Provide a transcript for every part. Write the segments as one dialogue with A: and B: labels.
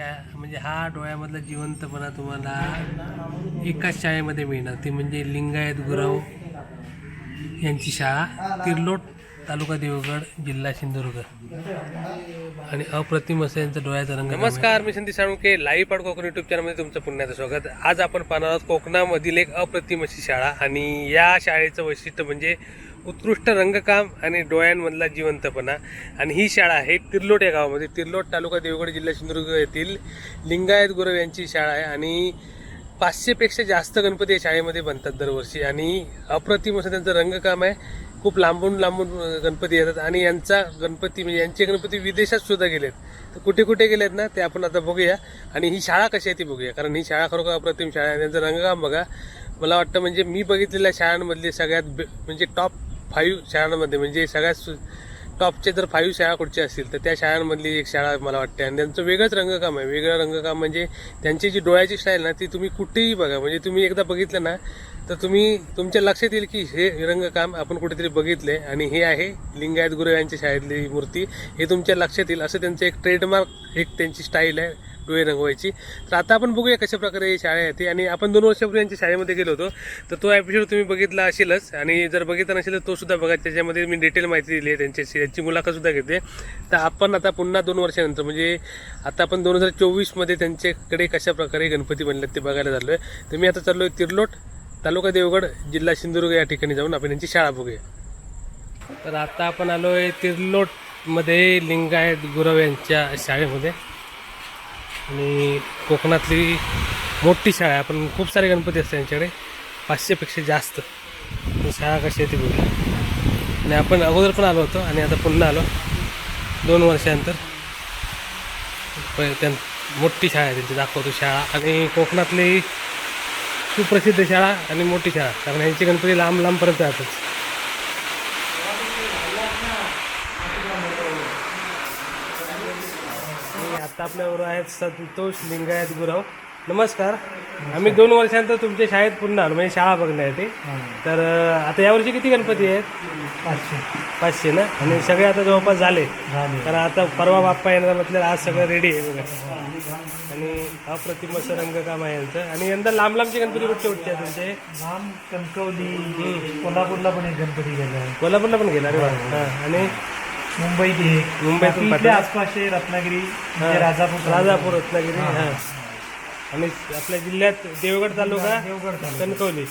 A: या- म्हणजे हा डोळ्यामधला जिवंतपणा तुम्हाला एकाच शाळेमध्ये मिळणार. ती म्हणजे लिंगायत गुरव यांची शाळा तिर्लोट तालुका देवगड जिल्हा सिंधुदुर्ग. आणि अप्रतिम असं यांचं डोळ्याचा रंग नमस्कार मी संदीप साळुंके लाईव्ह पाड कोकण युट्यूब चॅनलमध्ये तुमचं पुन्हा स्वागत. आज आपण पाहणार आहोत कोकणामधील एक अप्रतिम अशी शाळा आणि या शाळेचं वैशिष्ट्य म्हणजे उत्कृष्ट रंगकाम आणि डोळ्यांमधला जिवंतपणा. आणि ही शाळा आहे तिरलोट या गावामध्ये. तिर्लोट तालुका देवगड जिल्हा सिंधुदुर्ग येथील लिंगायत गुरव यांची शाळा आहे आणि पाचशेपेक्षा जास्त गणपती या शाळेमध्ये बनतात दरवर्षी. आणि अप्रतिम असं त्यांचं रंगकाम आहे. खूप लांबून लांबून गणपती येतात. आणि यांचा गणपती म्हणजे यांचे गणपती विदेशात सुद्धा गेलेत. तर कुठे कुठे गेलेत ना ते आपण आता बघूया. आणि ही शाळा कशी आहे ती बघूया. कारण ही शाळा खरोखर अप्रतिम शाळा आहे. त्यांचं रंगकाम बघा. मला वाटतं म्हणजे मी बघितलेल्या शाळांमधली सगळ्यात म्हणजे टॉप फाईव्ह शाळांमध्ये म्हणजे सगळ्यात टॉपचे जर फाईव्ह शाळा कुठच्या असतील तर त्या शाळांमधली एक शाळा मला वाटते. आणि त्यांचं वेगळंच रंगकाम आहे. वेगळं रंगकाम म्हणजे त्यांची जी डोळ्याची स्टाईल ना ती तुम्ही कुठेही बघा. म्हणजे तुम्ही एकदा बघितलं ना तर तुम्ही तुमच्या लक्षात येईल की हे रंगकाम आपण कुठेतरी बघितले आणि हे आहे लिंगायत गुरु यांच्या शाळेतली मूर्ती. हे तुमच्या लक्षात येईल. असं त्यांचं एक ट्रेडमार्क एक त्यांची स्टाईल आहे. डोळे रंगवायची. तर आता आपण बघूया कशा प्रकारे ही शाळा आहे ती आणि आपण दोन वर्षापूर्वी यांच्या शाळेमध्ये गेलो होतो. तर तो एपिसोड तुम्ही बघितला असेलच. आणि जर बघितला नसेल तर तो सुद्धा बघा. त्याच्यामध्ये मी डिटेल माहिती दिली आहे त्यांच्याशी. त्यांची मुलाखत सुद्धा घेते. तर आपण आता पुन्हा दोन वर्षानंतर म्हणजे आता आपण दोन हजार चोवीसमध्ये त्यांच्याकडे कशा प्रकारे गणपती बनलेत ते बघायला झालो आहे तर मी आता चाललो आहे तिर्लोट तालुका देवगड जिल्हा सिंधुदुर्ग या ठिकाणी जाऊन आपण यांची शाळा बघूया. तर आता आपण आलो आहे तिर्लोटमध्ये लिंगायत गुरव यांच्या शाळेमध्ये. आणि कोकणातली मोठी शाळा आहे. पण खूप सारे गणपती असतात यांच्याकडे. पाचशेपेक्षा जास्त. शाळा कशी आहे ती बघूया. आणि आपण अगोदर पण आलो होतो आणि आता पुन्हा आलो. दोन वर्षानंतर. प- त्यां मोठी शाळा आहे त्यांची. दाखवतो शाळा. आणि कोकणातली सुप्रसिद्ध शाळा आणि मोठी शाळा. कारण यांची गणपती लांब लांबपर्यंत जातात आणि आता आपल्याबरोबर आहेत संतोष लिंगायत गुरव. नमस्कार. आम्ही दोन वर्षानंतर तुमच्या शाळेत पुन्हा आलो म्हणजे शाळा बघण्यासाठी. तर आता यावर्षी किती गणपती आहेत?
B: पाचशे.
A: पाचशे ना? आणि सगळे आता जवळपास झाले. कारण आता परवा बाप्पा येणार म्हटलं आज सगळं रेडी आहे बघा. आणि अप्रतिम असं रंगकाम आहे यांचं. आणि यंदा लांब लांबचे गणपती कुठचे कुठचे आहेत तुमचे?
B: लांब कणकवली कोल्हापूरला पण एक गणपती गेला
A: कोल्हापूरला पण गेला अरे वा. हां. आणि
B: मुंबईत एक.
A: मुंबईतून
B: बाकी इथले
A: पाठवलं.
B: आसपासचे रत्नागिरी म्हणजे राजापूर
A: राजापूर रत्नागिरी हां. आणि आपल्या जिल्ह्यात देवगड तालुका
B: देवगड तालुका.
A: कणकवली.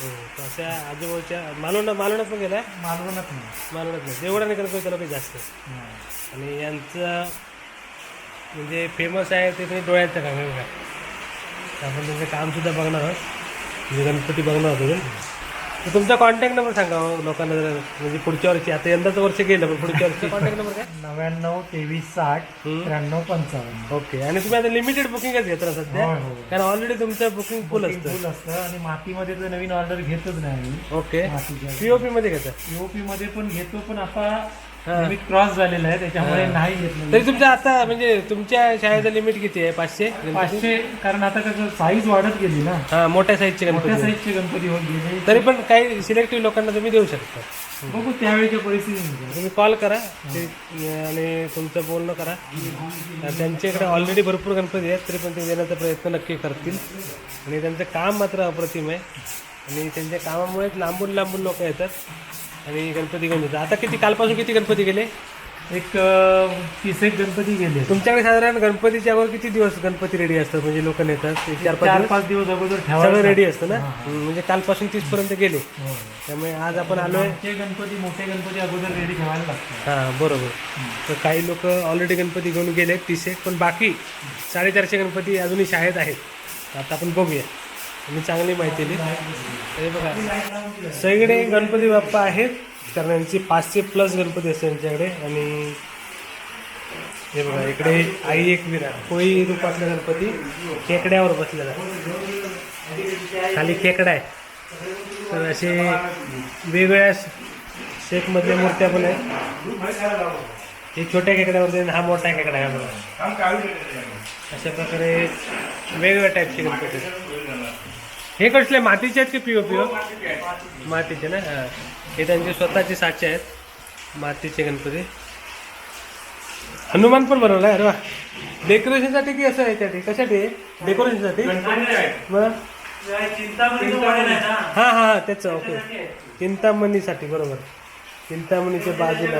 A: हो, तर अशा आजूबाजूच्या मालवण मालवणात पण गेलाय?
B: मालवणात नाही
A: मालवणात नाही देवगड आणि कणकवली तालुका जास्त.
B: हा.
A: आणि यांचं म्हणजे फेमस आहे ते तुम्ही डोळ्यांचं काम आहे बघा तर आपण त्यांचं कामसुद्धा बघणार आहोत. म्हणजे गणपती बघणार आहोत अजून तुमचा कॉन्टॅक्ट नंबर सांगा हो लोकांना जरा. म्हणजे पुढच्या वर्षी. आता यंदाचं वर्ष गेलं पण पुढच्या वर्षी. कॉन्टॅक्ट नंबर काय?
B: नव्याण्णव तेवीस साठ. त्र्याण्णव पंचावन्न.
A: ओके. आणि तुम्ही आता लिमिटेड बुकिंगच घेता सध्या. कारण ऑलरेडी तुमचं बुकिंग फुल असतं.
B: full असतं आणि मातीमध्ये तर नवीन ऑर्डर घेतच नाही
A: ओके.
B: मातीच्या
A: पीओपी मध्ये घेता?
B: पीओपी मध्ये पण घेतो पण आता. लिमिट क्रॉस झालेलं आहे त्याच्यामुळे नाही घेतलं
A: तरी तुमच्या आता म्हणजे तुमच्या शाळेचं लिमिट किती आहे? पाचशे
B: पाचशे कारण आता कसं साईज वाढत गेली ना.
A: हा मोठ्या साईजचे
B: मोठ्या
A: गणपती
B: साईजचे गणपती होत गेले.
A: तरी पण काही सिलेक्टिव्ह लोकांना तुम्ही देऊ शकता.
B: बघू त्यावेळेच्या परिस्थितीनुसार
A: तुम्ही कॉल करा. ते आणि तुमचं बोलणं करा. त्यांच्याकडे ऑलरेडी भरपूर गणपती आहेत तरी पण ते देण्याचा प्रयत्न नक्की करतील. आणि त्यांचं काम मात्र अप्रतिम आहे. आणि त्यांच्या कामामुळेच लांबून लांबून लोक येतात. आणि गणपती घेऊन येतात आता किती कालपासून किती गणपती गेले?
B: एक तीस एक गणपती गेले.
A: तुमच्याकडे साधारण गणपतीच्या अगोदर किती दिवस गणपती रेडी असतात? म्हणजे लोक नेतात? एक चार पाच
B: चार
A: दिवस?
B: पाच दिवस अगोदर
A: सगळं रेडी असतं ना? म्हणजे कालपासून तीस पर्यंत गेले.
B: हो.
A: त्यामुळे आज आपण आलोय.
B: आमचे गणपती मोठे गणपती अगोदर रेडी ठेवायला लागतात.
A: हां बरोबर. तर काही लोक ऑलरेडी गणपती घेऊन गेले तीस एक पण बाकी साडेचारशे गणपती अजूनही शाळेत आहेत. आता आपण बघूया. मी चांगली माहिती दिली. हे बघा सगळे गणपती बाप्पा आहेत. कारण यांची पाचशे प्लस गणपती असते यांच्याकडे. आणि हे बघा इकडे आई एक विरा कोळी रूपातला गणपती खेकड्यावर बसलेला. खाली खेकडा आहे. तर असे वेगवेगळ्या शेपमधल्या मूर्त्या पण आहेत. हे छोट्या खेकड्यावरती आणि हा मोठा खेकडा आहे बघा. अशा प्रकारे वेगवेगळ्या टाईपचे गणपती हे कसले मातीचे आहेत की पिओ पिओ मातीचे ना? हां. हे त्यांचे स्वतःचे साचे आहेत. मातीचे गणपती. हनुमान पण बनवलाय अरे वा. डेकोरेशनसाठी की असं आहे त्यासाठी? कशासाठी? डेकोरेशनसाठी मग? हां हां हा त्याचं ओके. चिंतामणीसाठी बरोबर. चिंतामणीच्या बाजूला.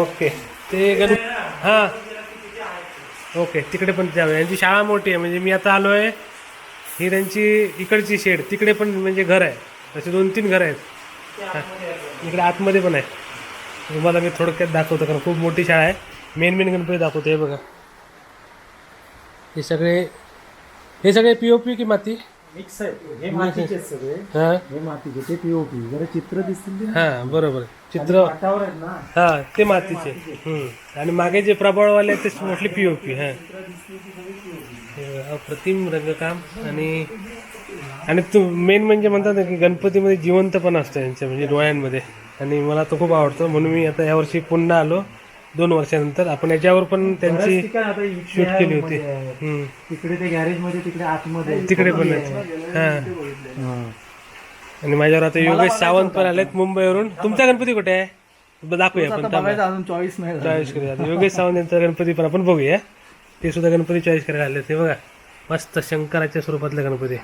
A: ओके. ते गण हां. ओके तिकडे पण जाऊया. यांची शाळा मोठी आहे म्हणजे मी आता आलो आहे ही त्यांची इकडची शेड तिकडे पण म्हणजे घर आहे. असे दोन तीन घर आहेत. इकडे आतमध्ये पण आहे. तुम्हाला मी थोडक्यात दाखवतो कारण खूप मोठी शाळा आहे. मेन मेन गणपती दाखवतो हे बघा. हे सगळे हे सगळे पी ओ पी की माती?
B: मिक्स आहे. हे मातीचे आहेत सगळे.
A: हां?
B: हे मातीचे ते पीओपी जरा चित्र दिसतील ते?
A: हां बरोबर. चित्र
B: वाटावर आहेत ना?
A: हां ते मातीचे. हम्म. आणि मागे जे प्रबळवाले आहेत ते मोस्टली पी ओ पी हां. हे अप्रतिम रंगकाम आणि आणि तू मेन म्हणजे म्हणतात ना की गणपतीमध्ये जिवंतपणा असतं यांच्या म्हणजे डोळ्यांमध्ये. आणि मला तो खूप आवडतो. म्हणून मी आता यावर्षी पुन्हा आलो. दोन वर्षानंतर. आपण याच्यावर पण त्यांची शूट केली होती.
B: तिकडे ते गॅरेजमध्ये तिकडे आतमध्ये.
A: तिकडे पण हां.
B: हा.
A: आणि माझ्यावर आता योगेश सावंत पण आलेत मुंबईवरून. तुमचा गणपती कुठे आहे? दाखवूया आपण.
B: अजून चॉईस नाही
A: चॉईस करूया. योगेश सावंत यांचा गणपती पण आपण बघूया. ते सुद्धा गणपती चॉईस करायला आले ते बघा मस्त शंकराच्या स्वरूपातले गणपती.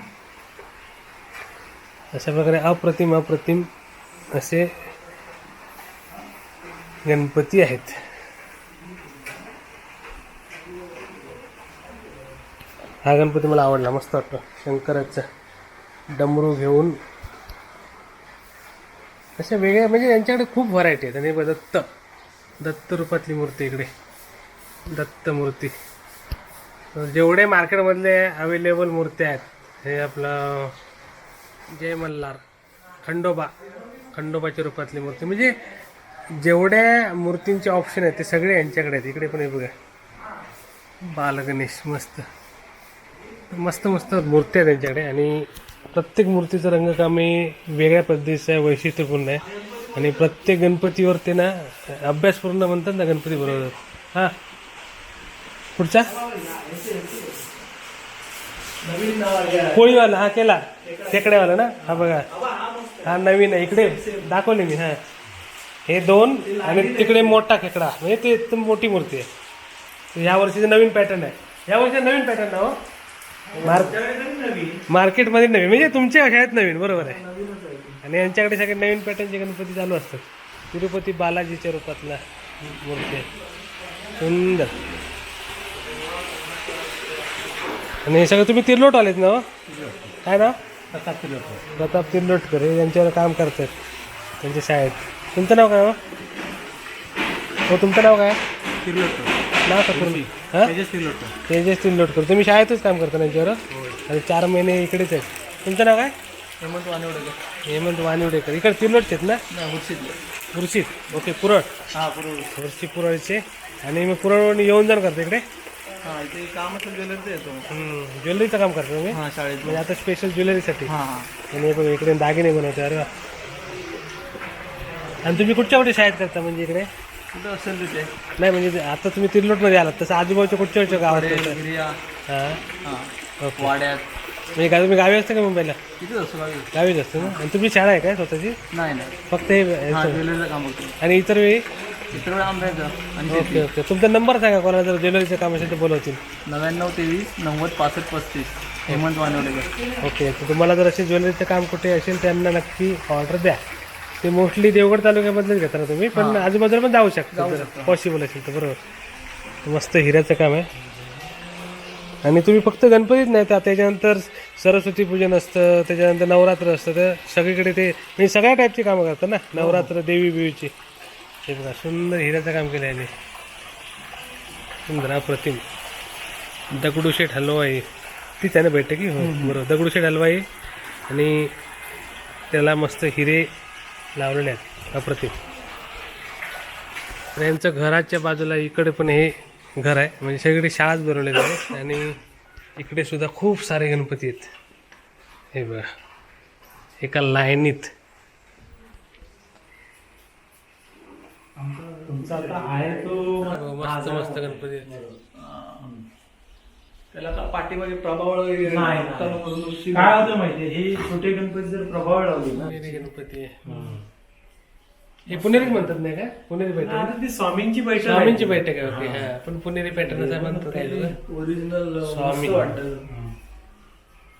A: अशा प्रकारे अप्रतिम अप्रतिम असे गणपती आहेत. हा गणपती मला आवडला मस्त वाटतो. शंकराचा डमरू घेऊन अशा वेगळ्या म्हणजे यांच्याकडे खूप व्हरायटी आहेत. आणि बघा, दत्त. दत्त रूपातली मूर्ती इकडे. दत्त मूर्ती. जेवढे मार्केटमधले अवेलेबल मूर्त्या आहेत हे आपलं जय मल्हार खंडोबा खंडोबाच्या रूपातली मूर्ती. म्हणजे जेवढ्या मूर्तींचे ऑप्शन आहेत ते सगळे यांच्याकडे आहेत. इकडे पण हे बघा. बालगणेश मस्त. मस्त मस्त मूर्त्या आहेत त्यांच्याकडे आणि प्रत्येक मूर्तीचं रंगकाम हे वेगळ्या पद्धतीचं आहे वैशिष्ट्यपूर्ण आहे. आणि प्रत्येक गणपतीवर ते ना अभ्यासपूर्ण म्हणतात ना गणपती बरोबर. हां पुढचा? कोळीवाला हा केला. खेकड्यावाला ना? हा बघा. हा नवीन आहे. इकडे दाखवले मी हा. हे दोन आणि तिकडे मोठा खेकडा. म्हणजे ते एकदम मोठी मूर्ती आहे. या वर्षीचं नवीन पॅटर्न आहे. या वर्षी नवीन पॅटर्न ना हो? मार्क मार्केटमध्ये नवीन. म्हणजे तुमच्या शाळेत नवीन. बरोबर आहे. आणि यांच्याकडे सगळे नवीन पॅटर्नचे गणपती चालू असतात. तिरुपती बालाजीच्या रूपातला मूर्ती आहे. सुंदर. आणि हे सगळं तुम्ही तिरलोट आलेत ना हो? काय ना? प्रताप तिरलोटकर हे यांच्यावर काम करतात त्यांच्या शाळेत. तुमचं नाव काय हो? हो तुमचं नाव काय? नाव का पूर्ण. हां? तेजस तिरलोटकर. तुम्ही शाळेतच काम करता ना यांच्यावर? आणि चार महिने इकडेच आहेत. तुमचं नाव काय?
B: हेमंत वानिवडेकर.
A: हेमंत वानिवडेकर. इकडे तिरलोटचे आहेत ना?
B: नाही मुर्शिद
A: मुर्शीद ओके पुरळ
B: हा बरोबर
A: मुर्शी पुरळचे आणि मी पुरळवरून येऊन जाण करतो इकडे?
B: हा इथे ज्वेलरचं येतो
A: हम्म, ज्वेलरीचं काम करतो मी
B: हा शाळेत.
A: म्हणजे आता स्पेशल ज्वेलरीसाठी
B: हा हा.
A: आणि हे बघा इकडे दागिने बनवते अरे वा. आणि तुम्ही कुठच्या कुठे शाळेत करता म्हणजे इकडे?
B: कुठं असेल तिथे
A: नाही म्हणजे आता तुम्ही तिरलोटमध्ये आलात तसं आजूबाजूच्या कुठच्या कुठच्या गावात करता?
B: गिरिया.
A: हां?
B: हा.
A: ओके.
B: वाड्यात.
A: म्हणजे काय तुम्ही गावी असता का मुंबईला?
B: तिथेच असतो गावी
A: गावीच असतो ना? आणि तुमची शाळा आहे काय स्वतःची?
B: नाही नाही.
A: फक्त हे
B: हा. ज्वेलरीचं काम बघतो
A: आणि इतर वेळी?
B: आंब्याचं आणि
A: ओके ओके. तुमचा नंबर सांगा कोणाला जर ज्वेलरीचं काम असेल तर बोलवतील.
B: नव्याण्णव तेवीस नव्वद पासष्ट पस्तीस. हेमंत वानिवडेकर.
A: ओके तर तुम्हाला जर असे ज्वेलरीचं काम कुठे असेल त्यांना नक्की ऑर्डर द्या. ते मोस्टली देवगड तालुक्यामधलेच घेता ना तुम्ही पण आजूबाजूला पण जाऊ शकता. जर पॉसिबल असेल तर बरोबर. मस्त हिऱ्याचं काम आहे. आणि तुम्ही फक्त गणपतीच नाही तर त्याच्यानंतर सरस्वती पूजन असतं त्याच्यानंतर नवरात्र असतं तर सगळीकडे ते म्हणजे सगळ्या टाईपची कामं करतात ना नवरात्र देवी बिवीची हे बघा सुंदर हिऱ्याचं काम केलं आहे सुंदर अप्रतिम. दगडूशेठ हलवाई ती त्यानं भेटते की हो बरोबर. दगडूशेठ हलवाई आणि त्याला मस्त हिरे लावलेले आहेत अप्रतिम. यांचं घराच्या बाजूला इकडे पण हे घर आहे म्हणजे सगळीकडे शाळाच बनवलेली आहे. आणि इकडे सुद्धा खूप सारे गणपती आहेत. हे बघा एका लाईनीत.
B: तुमचा आता आहे तो
A: मस्त मस्त गणपती
B: त्याला आता पाठीमागे प्रभाव वगैरे काय होतं. माहितीये हे छोटे गणपती जर प्रभाव लावले ना
A: गणपती हे पुणेरी म्हणतात नाही का? पुणेरी
C: आता ती स्वामींची बैठक
A: स्वामींची बैठक आहे ओके. हा. पण पुणेरी पॅटर्न असं म्हणतात काय लोकं.
C: ओरिजिनल
A: स्वामी.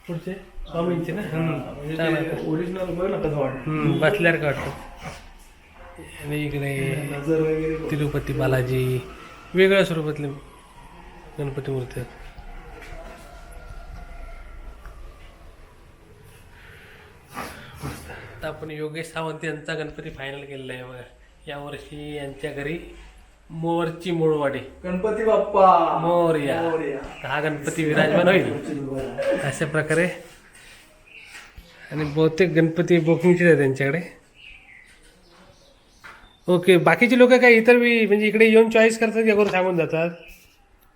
A: पुढचे? स्वामींचे ना? छान आहे.
C: ओरिजिनल बघ ना कसं वाटतं.
A: का वाटतं. आणि इकडे
C: नजर वगैरे
A: तिरुपती बालाजी वेगळ्या स्वरूपातले गणपती मूर्ती आहेत. आता आपण योगेश सावंत यांचा गणपती फायनल केलेला आहे बघा. यावर्षी यांच्या घरी मोरची मूळवाडी.
C: गणपती बाप्पा.
A: मोरया.
C: मोरया.
A: हा गणपती विराजमान होईल. अशा प्रकारे. आणि बहुतेक गणपती बुकिंगचेच आहे त्यांच्याकडे. ओके बाकीचे लोक काय इतर बी म्हणजे इकडे येऊन चॉईस करतात की अगोदर सांगून जातात?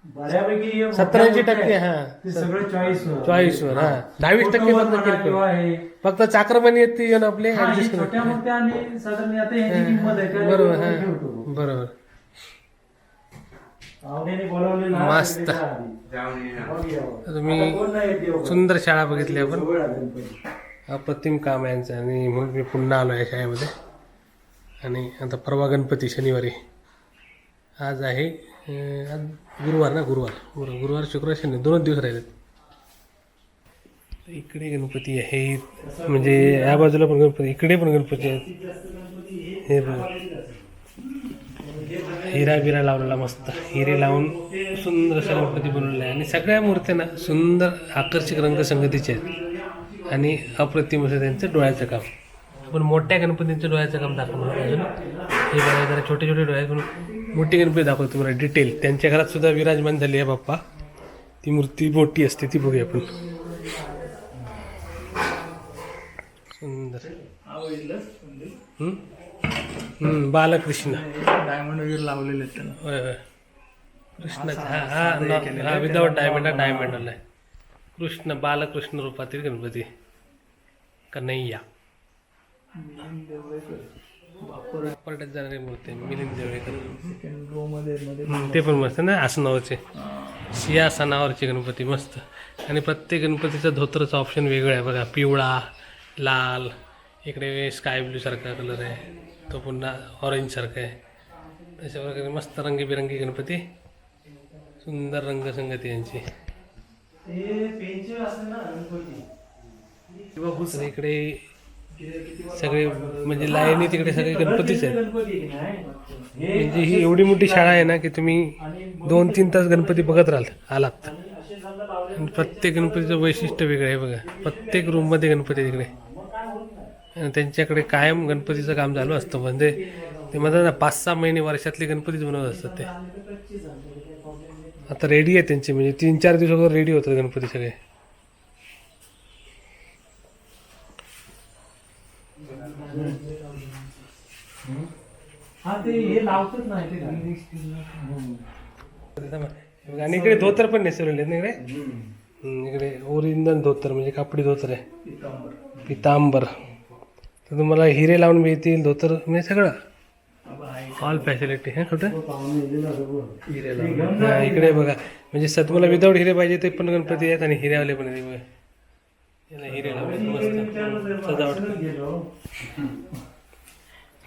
C: बऱ्यापैकी हे
A: सत्तरऐंशी टक्के. हा.
C: सगळं चॉईस
A: चॉईस वर हा. दहावीस टक्के फक्त किरकोळ
C: आहे.
A: फक्त चाक्रमणी येते येऊन आपले ऍडजस्ट बरोबर हा. बरोबर. मस्त. तुम्ही. सुंदर शाळा बघितली आपण. अप्रतिम काम यांचं आणि म्हणून मी पुन्हा आलो आहे शाळेमध्ये. आणि आता परवा गणपती शनिवारी. आज आहे आज गुरुवार ना गुरुवार. गुरु गुरुवार शुक्रवार शनि दोनच दिवस राहिलेत. इकडे गणपती आहेत म्हणजे या बाजूला पण गणपती इकडे पण गणपती आहेत. हे बघा. हिरा बिरा लावलेला मस्त. हिरे लावून सुंदर असा गणपती बनवलेला आहे. आणि सगळ्या मूर्त्या ना सुंदर आकर्षक रंगसंगतीचे आहेत. आणि अप्रतिम असं त्यांचं डोळ्याचं काम. आपण मोठ्या गणपतींचं डोळ्याचं काम दाखवणार आहे अजून. हे बघा जरा छोटे छोटे डोळे पण मोठी गणपती दाखवतो तुम्हाला डिटेल त्यांच्या घरात सुद्धा विराजमान झाली आहे बाप्पा. ती मूर्ती मोठी असते ती बघूया आपण. सुंदर. बालकृष्ण.
C: डायमंड वगैरे लावलेले आहेत त्याला
A: होय होय. हा हा हा विदाऊट डायमंड डायमंड आलाय कृष्ण बालकृष्ण रूपातील गणपती. कन्हैया. परड्यात जाणारी मूर्ती आहे, मिलिंद देवळेकर.
C: सेकंड रो मध्ये मध्ये
A: हम्म, ते पण मस्त ना आसनावरचे सिंहासनावरचे गणपती मस्त. आणि प्रत्येक गणपतीचा धोतरचा ऑप्शन वेगळा आहे बघा पिवळा लाल इकडे स्काय ब्लू सारखा कलर आहे तो पुन्हा ऑरेंज सारखा आहे. तशा प्रकारे मस्त रंगीबिरंगी गणपती सुंदर रंगसंगती यांची.
C: ते पेन्सिल असते ना गणपती. किंवा
A: तर इकडे सगळे म्हणजे लाईनी तिकडे सगळे गणपतीच आहेत. म्हणजे ही एवढी मोठी शाळा आहे ना की तुम्ही दोन तीन तास गणपती बघत राहाल आलात. आणि प्रत्येक गणपतीचं वैशिष्ट्य वेगळं आहे बघा. प्रत्येक रूममध्ये गणपती तिकडे. आणि त्यांच्याकडे कायम गणपतीचं काम चालू असतं. म्हणजे ते म्हणतात ना पाच सहा महिने वर्षातले गणपतीच बनवत असतात ते. आता रेडी आहे त्यांचे. म्हणजे तीन चार दिवस अगोदर रेडी होतात गणपती सगळे.
C: हा ते हे लावतच नाही ते
A: आणि इकडे धोतर पण नेसवलेले आहेत ना इकडे? इकडे ओरिजिनल धोतर म्हणजे कापडी धोतर आहे.
C: पितांबर.
A: तर तुम्हाला हिरे लावून मिळतील धोतर म्हणजे सगळं. ऑल फॅसिलिटी हा कुठं? हा, इकडे बघा. म्हणजे स तुम्हाला विदाऊट हिरे पाहिजे ते पण गणपती आहेत आणि हिऱ्यावाले पण आहेत. बघा याला हिरे लावले मस्त सजावट
C: गेलो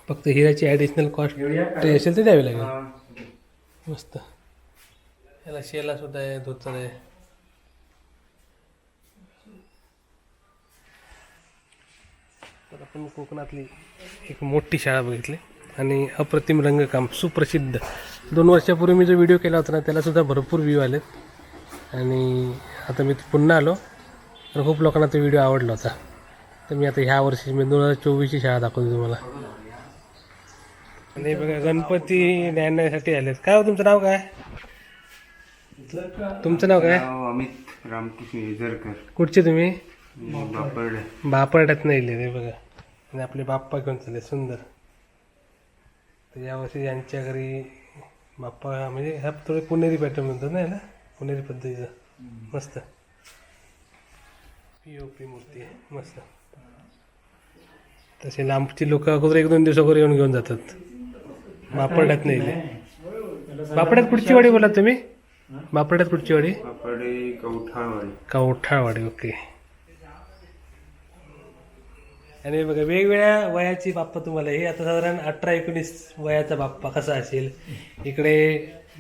A: फक्त हिऱ्याची ॲडिशनल कॉस्ट ते असेल ते द्यावी लागेल. मस्त. याला शेला सुद्धा आहे धोतर आहे. तर आपण कोकणातली एक मोठी शाळा बघितली आणि अप्रतिम रंगकाम सुप्रसिद्ध. दोन वर्षापूर्वी मी जो व्हिडिओ केला होता ना त्याला सुद्धा भरपूर व्ह्यू आलेत. आणि आता मी पुन्हा आलो. तर खूप लोकांना तो व्हिडिओ आवडला होता. तर मी आता ह्या वर्षी मी दोन हजार चोवीसची शाळा दाखवतो तुम्हाला. आणि बघा गणपती नेण्यासाठी आलेत. काय हो तुमचं नाव काय? तुमचं नाव काय?
D: अमित रामकृष्ण येजरकर
A: कुठचे तुम्ही?
D: बापड.
A: बापरड्यात नाही ते बघा. आणि आपले बाप्पा घेऊन चालले? सुंदर. तर यावर्षी यांच्या घरी बाप्पा म्हणजे ह्या थोडे पुणेरी पॅटर्न म्हणतात ना याला? पुणेरी पद्धतीचं. मस्त. पी ओ पी मूर्ती आहे. मस्त. तसे लांबची लोक अगोदर एक दोन दिवस अगोदर येऊन घेऊन जातात. बापरड्यात नाही. बापड्यात कुठची वाडी बोला तुम्ही? बापड्यात कुठची वाडी?
D: बापडे कवठाळवाडी.
A: कवठाळवाडी ओके. आणि बघा वेगवेगळ्या वयाची बाप्पा तुम्हाला. हे आता साधारण अठरा एकोणीस वयाचा बाप्पा कसा असेल? इकडे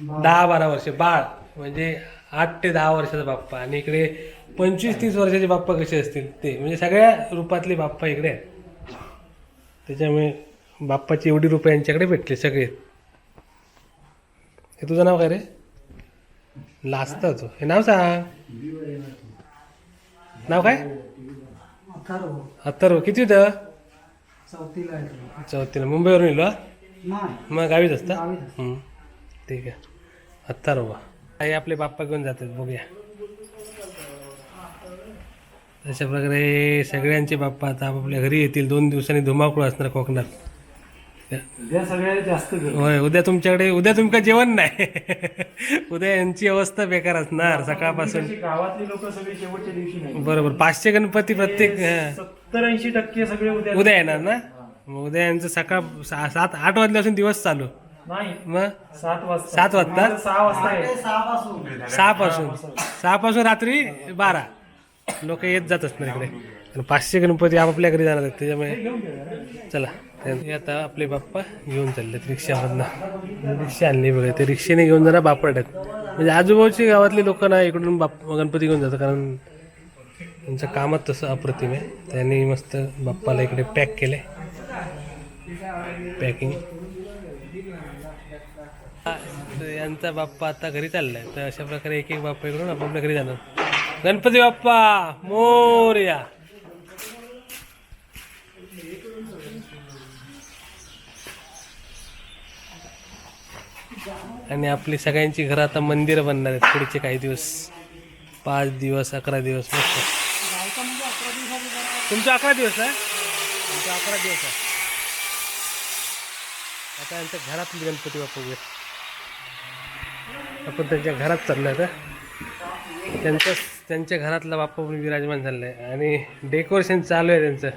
A: दहा बारा वर्ष. बाळ म्हणजे आठ ते दहा वर्षाचा बाप्पा. आणि इकडे पंचवीस तीस वर्षाचे बाप्पा कसे असतील? ते. म्हणजे सगळ्या रूपातले बाप्पा इकडे आहेत. त्याच्यामुळे बाप्पाची एवढी रूपं यांच्याकडे भेटले सगळे. हे तुझं नाव काय रे? लाजता तो. हे नाव सांग. नाव काय? अथर्व. किती होतं?
C: चौथीला
A: मुंबईवरून येलो मग गावीच असता. ठीक आहे. अथर्व. आई आपले बाप्पा घेऊन जातात. बघूया. अशा प्रकारे सगळ्यांचे बाप्पा आता आपापल्या घरी येतील. दोन दिवसांनी धुमाकूळ असणार कोकणात.
C: उद्या सगळ्यात जास्त.
A: होय उद्या तुमच्याकडे उद्या तुमका जेवण नाही. उद्या यांची अवस्था बेकार असणार सकाळपासून.
C: गावातली लोक सगळी शेवटच्या दिवशी नाही.
A: बरोबर पाचशे गणपती प्रत्येक.
C: सत्तर ऐंशी टक्के सगळे उद्या
A: उद्या येणार ना? मग उद्या यांचं सकाळ सा- सात आठ वाजल्यापासून दिवस चालू.
C: नाही
A: मग?
C: सात वाजता.
A: सात वाजता?
C: सहा वाजता आहे.
A: सहा पासून सहा पासून रात्री बारा. लोक येत जात असणार इकडे. आणि पाचशे गणपती आपापल्या घरी जाणार आहेत त्याच्यामुळे चला. हे आता आपले बाप्पा घेऊन चाललेत रिक्षामधनं. रिक्षा आणली बघा ते रिक्षेने घेऊन जाणार बापड आहेत. म्हणजे आजूबाजूची गावातली लोक ना इकडून बाप गणपती घेऊन जातात कारण त्यांचं कामच तसं अप्रतिम आहे. त्यांनी मस्त बाप्पाला इकडे पॅक केले. पॅकिंग. यांचा बाप्पा आता घरी चाललाय. तर अशा प्रकारे एक एक बाप्पा इकडून आपापल्या घरी जाणार. गणपती बाप्पा मोर्या. आणि आपली सगळ्यांची घरं आता मंदिर बनणार आहेत पुढचे काही दिवस. पाच दिवस अकरा दिवस मस्त. तुमचं अकरा दिवस आहे? तुमचं अकरा दिवस आहे. आता यांच्या घरातली गणपती बाप्पा आपण त्यांच्या घरात चाललो आता. त्यांचं त्यांच्या घरातला बाप्पा पण विराजमान झालेला आहे आणि डेकोरेशन चालू आहे त्यांचं.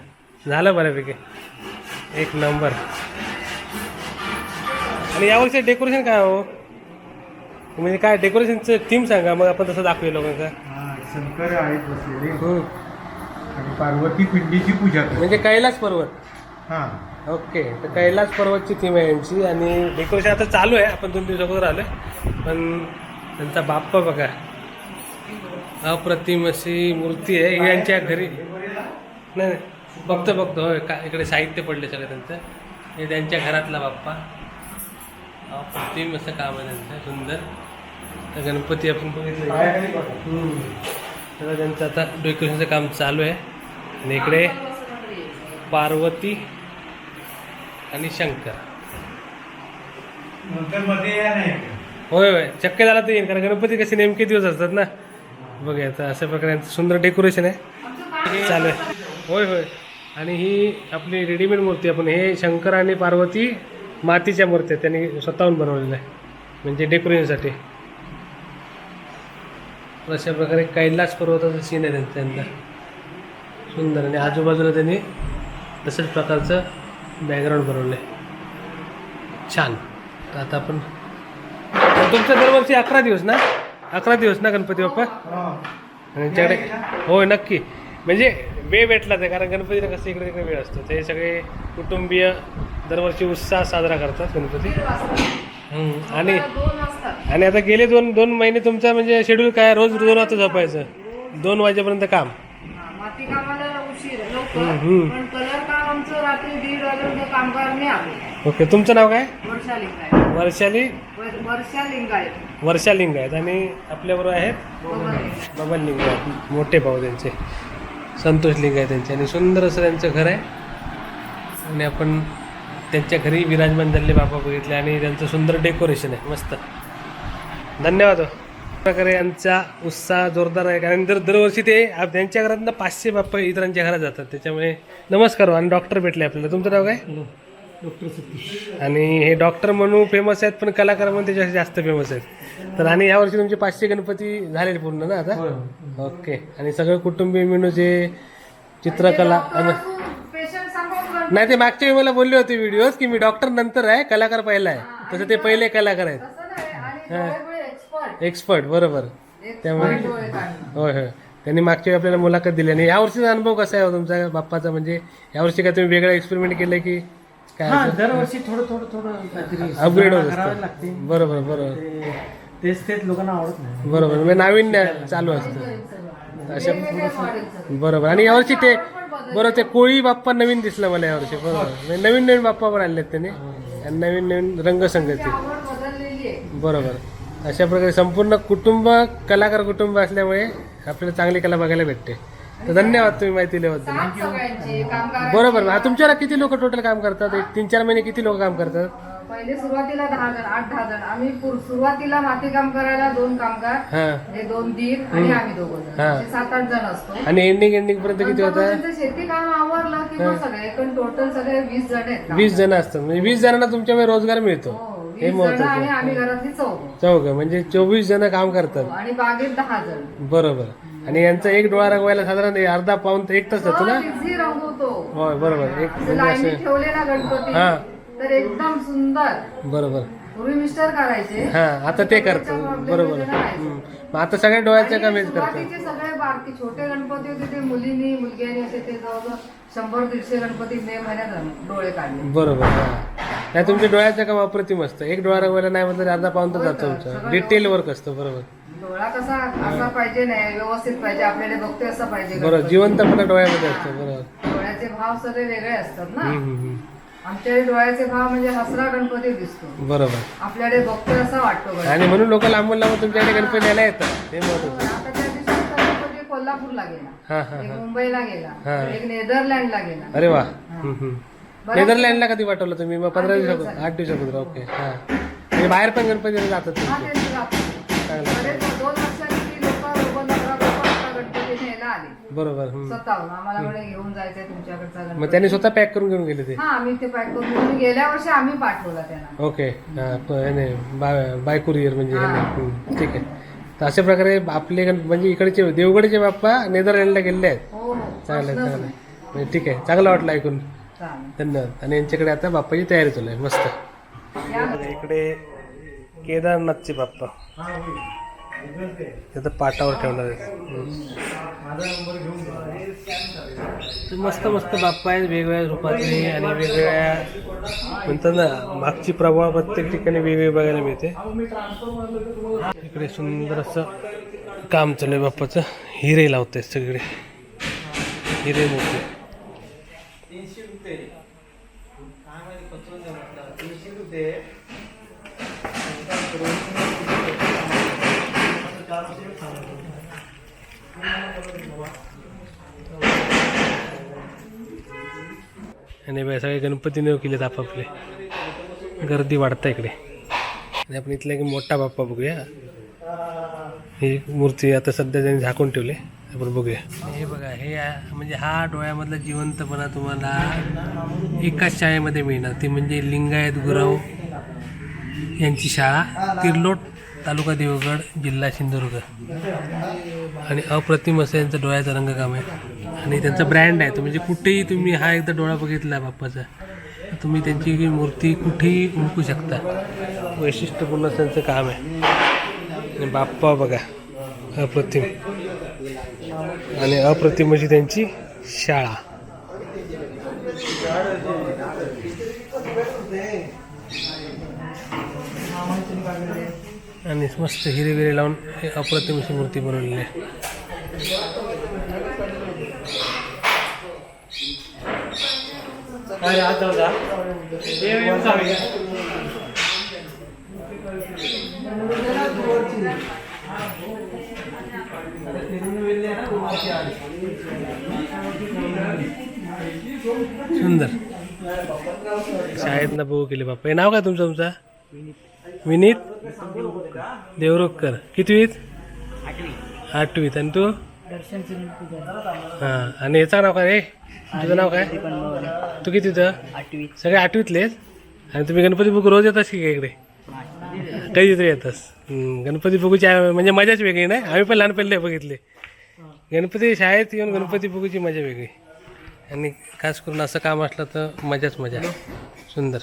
A: झालं बऱ्यापैकी. एक नंबर. आणि यावर्षी डेकोरेशन काय हो? म्हणजे काय डेकोरेशनचं थीम सांगा मग आपण तसं दाखवूया लोकांका
E: हा, शंकर आहेत बसलेले.
A: हम्म.
E: आणि पार्वती पिंडीची पूजा
A: म्हणजे कैलास पर्वत.
E: हा.
A: ओके तर कैलास पर्वतची थीम आहे यांची. आणि डेकोरेशन आता चालू आहे. आपण दोन दिवस अगोदर आलो पण त्यांचा बाप्पा बघा. अप्रतिम अशी मूर्ती आहे. यांच्या घरी नाही नाही. बघतो बघतो. होय का इकडे साहित्य पडले सगळं त्यांचं. हे त्यांच्या घरातला बाप्पा. अप्रतिम असं काम आहे त्यांचं सुंदर. तर गणपती आपण बघितलं. तर त्यांचं आता डेकोरेशनचं काम चालू आहे. आणि इकडे पार्वती आणि शंकर. होय होय. शक्य झाला तर येईल कारण गणपती कसे नेमके दिवस असतात ना. बघूया आता अशा प्रकारे सुंदर डेकोरेशन आहे. चालू आहे होय होय. आणि ही आपली रेडीमेड मूर्ती आपण हे शंकर आणि पार्वती मातीच्या मूर्त्या त्यांनी स्वतःहून बनवलेल्या आहे. म्हणजे डेकोरेशनसाठी अशा प्रकारे कैलास पर्वताचं सीन आहे त्यांचा. सुंदर. आणि आजूबाजूला त्यांनी तसंच प्रकारचं बॅकग्राऊंड बनवलं आहे छान. तर आता आपण तुमचं दरवर्षी अकरा दिवस ना? अकरा दिवस ना गणपती बाप्पा? त्यांच्याकडे होय नक्की. म्हणजे वेळ भेटला ते कारण गणपतीला कसं इकडे तिकडे वेळ असतो. ते सगळे कुटुंबीय दरवर्षी उत्साह साजरा करतात गणपती. हम्म. आणि आणि आता गेले दोन दोन महिने तुमचा म्हणजे शेड्यूल काय? रोज दोन वाजता झोपायचं. दोन वाजेपर्यंत काम.
F: रात्री दीड वाजेपर्यंत कामगार नाही आले
A: ओके तुमचं नाव काय?
F: वर्षा लिंगायत
A: वर्षाली?
F: वर- वर्षा लिंगायत
A: वर्षा आणि आपल्याबरोबर आहेत?
F: बरोबर.
A: बबन लिंग आहेत मोठे भाऊ त्यांचे. संतोष लिंग आहे त्यांचे आणि सुंदर असं त्यांचं घर आहे. आणि आपण त्यांच्या घरी विराजमान झालेले बाबा बघितले. आणि त्यांचं सुंदर डेकोरेशन आहे. मस्त. धन्यवाद हो. प्रकारे यांचा उत्साह जोरदार आहे. कारण दर दरवर्षी ते आप- त्यांच्या घरातनं पाचशे बाप्पा इतरांच्या घरात जातात. त्याच्यामुळे नमस्कार हो. आणि डॉक्टर भेटले आपल्याला. तुमचं नाव काय?
C: डॉक्टर सतीश.
A: आणि हे डॉक्टर म्हणून फेमस आहेत पण कलाकार म्हणून त्याच्याशी जास्त फेमस आहेत. तर आणि यावर्षी तुमचे पाचशे गणपती झालेले पूर्ण ना आता? ओके आणि सगळं कुटुंबीय मिळून जे चित्रकला आणि
F: पेशंट सांभाळून
A: नाही ते मागच्या वेळी मला बोलले होते व्हिडिओ की मी डॉक्टर नंतर आहे कलाकार पहिला आहे. तसं ते पहिले कलाकार आहेत.
F: एक्सपर्ट
A: बरोबर. त्यामुळे होय होय त्यांनी मागच्या वेळी आपल्याला मुलाखत दिली आणि यावर्षीचा अनुभव कसा आहे हो तुमचा बाप्पाचा? म्हणजे यावर्षी काय तुम्ही वेगळं एक्सपेरिमेंट केलं की काय
C: हा? दरवर्षी थोडं थोडं थोडं
A: अपग्रेड होत असतं.
C: लागते.
A: बरोबर बरोबर.
C: तेच तेच लोकांना आवडत नाही.
A: बरोबर. म्हणजे नाविन्य चालू असतं. अशा बरोबर. आणि यावर्षी ते बरोबर ते कोळी बाप्पा नवीन दिसलं मला यावर्षी बरोबर. म्हणजे नवीन नवीन बाप्पा पण आणलेत त्यांनी. आणि नवीन नवीन रंगसंगती.
F: आवड बदललेली आहे.
A: बरोबर. अशा प्रकारे संपूर्ण कुटुंब कलाकार कुटुंब असल्यामुळे आपल्याला चांगली कला बघायला भेटते. तर धन्यवाद तुम्ही माहिती दिल्याबद्दल. बरोबर हा तुमच्याला किती लोक टोटल काम करतात? एक तीन चार महिने किती लोक काम करतात?
F: पहिले सुरुवातीला दहा जण आठ दहा जण. आम्ही सुरुवातीला माती काम करायला दोन कामगार
A: हा.
F: हे दोन दीर आणि आम्ही दोघं
A: हा.
F: सात आठ जण असतो.
A: आणि एंडिंग एंडिंग पर्यंत किती होतं?
F: शेती काम आवरलं की सगळे पण टोटल सगळे वीस जण आहेत
A: वीस जण असतात. म्हणजे वीस जणांना तुमच्यामुळे रोजगार मिळतो.
F: हो,
A: हे
F: वीस जण आणि
A: महत्वाचं
F: घरातली चौघ.
A: चौघ म्हणजे चोवीस जण काम करतात.
F: आणि बागेत दहा जण.
A: बरोबर. आणि यांचा एक डोळा रंगवायला साधारण अर्धा पाऊन एक तास जातो ना
F: इझी रंगवतो
A: होय बरोबर. एक
F: असं
A: म्हणजे असं
F: ठेवले ना गणपती.
A: हा.
F: तर एकदम सुंदर.
A: बरोबर.
F: पूर्वी मिस्टर करायचे.
A: हा आता ते करतात. बरोबर. हम्म. मग आता सगळ्या डोळ्याचं काम हेच करतात.
F: सुरुवातीचे सगळे बारकी छोटे गणपती होते ते मुलींनी मुलग्यांनी असे ते जवळजवळ शंभर दीडशे गणपती मे महिन्यात डोळे काढले.
A: बरोबर हा. नाही तुमच्या डोळ्याचं काम अप्रतिम असतं? एक डोळा रंगवायला नाही म्हटलं तरी अर्धा पाऊन तर जातो तुमचं डिटेल वर्क असतं बरोबर.
F: डोळा कसा असा पाहिजे नाही व्यवस्थित पाहिजे. आपल्याला बघतोय असं पाहिजे
A: बरोबर
F: गणपती.
A: जिवंतपणा डोळ्यामध्ये असतं बरोबर.
F: डोळ्याचे भाव सगळे वेगळे असतात ना.
A: हम्म, हम्म, हम्म.
F: आमच्याकडे डोळ्याचे भाव म्हणजे हसरा गणपती दिसतो.
A: बरोबर.
F: आपल्याकडे बघतोय असा वाटतो गणपती.
A: आणि म्हणून लोक लांबून लांबून तुमच्याकडे गणपती यायला येतात. ते महत्वाचं
F: कोल्हापूरला गेला.
A: हा हा
F: एक
A: हा.
F: मुंबईला
A: हा.
F: गेला एक नेदरलँडला गेला.
A: अरे वा. हम्म, हम्म.
F: बरं.
A: नेदरलँडला कधी पाठवलं तुम्ही? मग पंधरा
F: आठ
A: दिवसा
F: दिवस
A: आठ दिवसापूर्वी. ओके हा. म्हणजे बाहेर पण गणपती जातात
F: हा
A: तुमचे.
F: तेच जातो.
A: चांगलं.
F: बरेच दोन वर्षांनी ती लोक गणपती न्यायला आली.
A: बरोबर हम्म.
F: स्वतःहून. आम्हाला म्हणे घेऊन जायचंय तुमच्याकडचा
A: मग
F: गणपती
A: त्यांनी स्वतः पॅक करून घेऊन गेले ते?
F: हा आम्ही ते पॅक करून घेऊन गेल्या वर्षी आम्ही पाठवला त्यांना.
A: ओके. हा, प- याने बाय बाय कुरिअर म्हणजे. हम्म, ठीक आहे. तर अशा प्रकारे आपले गण म्हणजे इकडचे देवगडचे बाप्पा नेदरलँडला गेलेले आहेत.
F: हो हो.
A: चांगलं आहे, चांगलं आहे. म्हणजे ठीक आहे. चांगलं वाटलं ऐकून.
F: चालेल.
A: धन्यवाद. आणि यांच्याकडे आता बाप्पाची तयारी चालू आहे. मस्त.
F: या.
A: इकडे केदारनाथचे बाप्पा. त्याचं पाटावर ठेवणार आहे तर मस्त मस्त बाप्पा आहेत वेगवेगळ्या रूपातले आणि वेगवेगळ्या म्हणतात ना मागची प्रभाव प्रत्येक ठिकाणी वेगवेगळी बघायला मिळते. इकडे सुंदर असं काम चालू आहे बाप्पाचं. हिरे लावते सगळे. हिरे मोठे. आणि बघा, सगळे गणपतीने केलेत आपापले. गर्दी वाढता इकडे. आणि आपण इथला एक मोठा बाप्पा बघूया. ही मूर्ती आता सध्या त्यांनी झाकून ठेवली. आपण बघूया. हे बघा हे म्हणजे हा डोळ्यामधला जिवंतपणा तुम्हाला एकाच शाळेमध्ये मिळणार. ती म्हणजे लिंगायत गुरव यांची शाळा तिर्लोट तालुका देवगड जिल्हा सिंधुदुर्ग. आणि अप्रतिम असं यांचं डोळ्याचं रंगकाम आहे. आणि त्यांचा ब्रँड आहे. तो म्हणजे कुठेही तुम्ही हा एकदा डोळा बघितला बाप्पाचा तुम्ही त्यांची ही मूर्ती कुठेही उमकू शकता. वैशिष्ट्यपूर्ण त्यांचं काम आहे. आणि बाप्पा बघा अप्रतिम. आणि अप्रतिम अशी त्यांची शाळा. आणि मस्त हिरे विरे लावून अप्रतिम अशी मूर्ती बनवलेली आहे
C: काय आज जाऊ द्या देव येऊन जाऊया.
A: सुंदर. शाळेत ना बघू केले बाप्पा. हे नाव काय तुमचं तुमचा? विनीत? देवरुखकर. कितवीत? आठवीत. आणि तू? हां. आणि याचं नाव काय रे? तुझं नाव काय? तू किती आठवीत. सगळे आठवीतलेच आणि तुम्ही गणपती बुक रोज येतास की काय इकडे? कधीतरी येतास. गणपती बघूची आ- म्हणजे मजाच वेगळी नाही? आम्ही पण लहानपणी बघितले. गणपती शाळेत येऊन गणपती बघूची मजा वेगळी. आणि खास करून असं काम असलं तर मजाच मजा. सुंदर.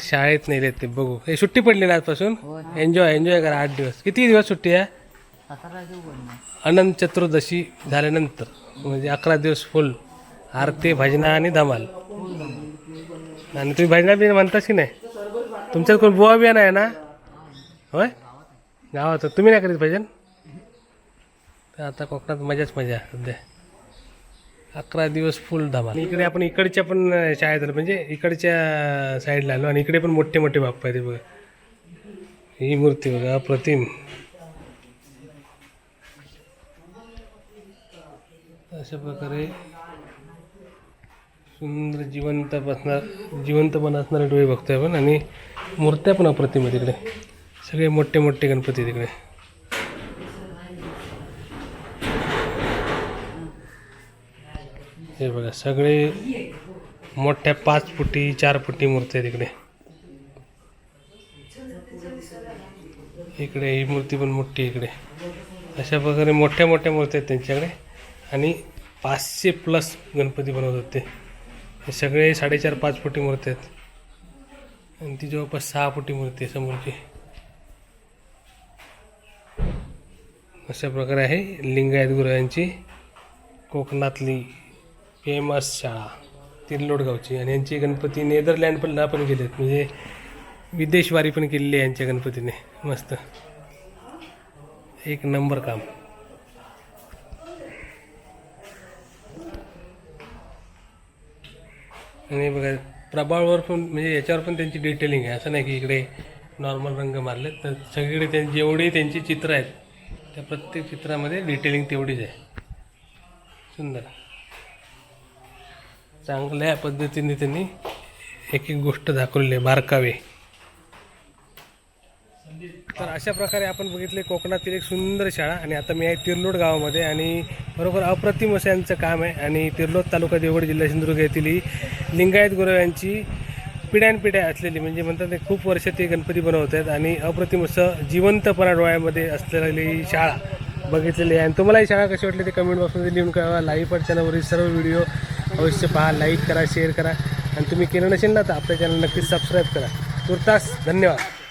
A: शाळेत नाही ते बघू. हे सुट्टी पडली ना आजपासून एन्जॉय एन्जॉय करा. आठ दिवस. किती दिवस सुट्टी आहे? अनंत चतुर्दशी झाल्यानंतर म्हणजे अकरा दिवस फुल आरती भजना आणि धमाल. आणि तुम्ही भजना बी म्हणताच की नाही? तुमच्यात कोण बुवा बिया नाही ना? होय? गावात. तुम्ही नाही करीत भजन? तर आता कोकणात मजाच मजा. सध्या अकरा दिवस फुल धमाल. इकडे आपण इकडच्या पण शाळेत आलो म्हणजे इकडच्या साईडला आलो आणि इकडे पण मोठे मोठे बाप्पा आहेत बघा. ही मूर्ती बघा अप्रतिम. अशा प्रकारे सुंदर जिवंत बसणार जिवंतपण असणारे डोळे बघतोय आपण आणि मूर्त्या पण अप्रतिम आहे तिकडे. सगळे मोठे मोठे गणपती तिकडे. हे बघा सगळे मोठ्या पाच फुटी चार फुटी मूर्ती आहे तिकडे. इकडे ही मूर्ती पण मोठी इकडे. अशा प्रकारे मोठ्या मोठ्या मूर्ती आहेत त्यांच्याकडे. आणि पाचशे प्लस गणपती बनवत होते. हे सगळे साडेचार पाच फुटी मूर्ती आहेत. आणि ती जवळपास सहा फुटी मूर्ती आहे समोरची. अशा प्रकारे आहे लिंगायत गुरुयांची कोकणातली फेमस शाळा तिरलोडगावची आणि यांची गणपती नेदरलँड पण गेलेत. म्हणजे विदेशवारी पण केलेली आहे यांच्या गणपतीने. मस्त. एक नंबर काम. आणि बघा प्रभाळवर पण म्हणजे याच्यावर पण त्यांची डिटेलिंग आहे. असं नाही की इकडे नॉर्मल रंग मारले तर सगळीकडे त्यांची जेवढी त्यांची चित्र आहेत त्या प्रत्येक चित्रामध्ये डिटेलिंग तेवढीच आहे. सुंदर. चांगल्या पद्धतीने त्यांनी एक एक गोष्ट दाखवलेली आहे बारकावे तर अशा प्रकारे आपण बघितले कोकणातील एक सुंदर शाळा आणि आता मी आहे तिरलोड गावामध्ये आणि बरोबर अप्रतिम असं यांचं काम आहे आणि तिरलोड तालुका देवगड जिल्हा सिंधुदुर्ग येथील ही लिंगायत गुरव यांची पिढ्यानपिढ्या असलेली म्हणजे म्हणतात ते खूप वर्ष ते गणपती बनवत आहेत आणि अप्रतिम असं जिवंतपणा डोळ्यामध्ये असलेली शाळा बघितलेली आहे. आणि तुम्हाला ही शाळा कशी वाटली ते कमेंट बॉक्समध्ये लिहून कळवा. लाईव्ह पड चॅनलवरील सर्व व्हिडिओ अवश्य पहा. लाईक करा शेअर करा. आणि तुम्ही केलं नसेल ना तर आपल्या चॅनल नक्कीच सबस्क्राईब करा. तुर्तास धन्यवाद.